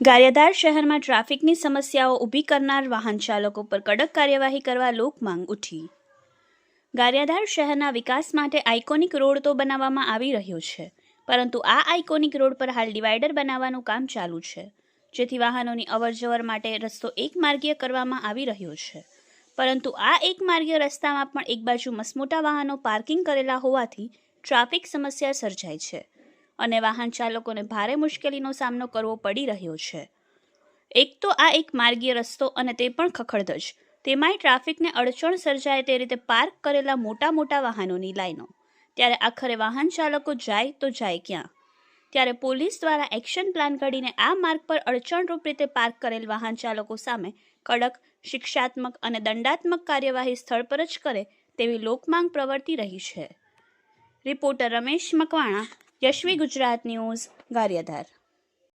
ગારિયાધાર શહેરમાં ટ્રાફિકની સમસ્યાઓ ઊભી કરનાર વાહન ચાલકો પર કડક કાર્યવાહી કરવા લોક માંગ ઉઠી. ગારિયાધાર શહેરના વિકાસ માટે આઇકોનિક રોડ તો બનાવવામાં આવી રહ્યો છે, પરંતુ આ આઇકોનિક રોડ પર હાલ ડિવાઈડર બનાવવાનું કામ ચાલુ છે, જેથી વાહનોની અવરજવર માટે રસ્તો એક માર્ગીય કરવામાં આવી રહ્યો છે. પરંતુ આ એક માર્ગીય રસ્તામાં પણ એક બાજુ મસમોટા વાહનો પાર્કિંગ કરેલા હોવાથી ટ્રાફિક સમસ્યા સર્જાય છે. અને વાહન ચાલકોને ભારે મુશ્કેલીનો સામનો કરવો પડી રહ્યો છે. એક તો આ એક માર્ગીય રસ્તો અને તે પણ ખખડધજ. તેમાંય ટ્રાફિકને અડચણ સર્જાય તે રીતે પાર્ક કરેલા મોટા મોટા વાહનોની લાઈનો. ત્યારે આખરે વાહન ચાલકો જાય તો જાય ક્યાં? ત્યારે પોલીસ દ્વારા એક્શન પ્લાન ઘડીને આ માર્ગ પર અડચણરૂપ રીતે પાર્ક કરેલ વાહન ચાલકો સામે કડક, શિક્ષાત્મક અને દંડાત્મક કાર્યવાહી સ્થળ પર જ કરે તેવી લોકમાંગ પ્રવર્તી રહી છે. Reporter Ramesh Makwana Yashvi Gujarat news Gariyadhar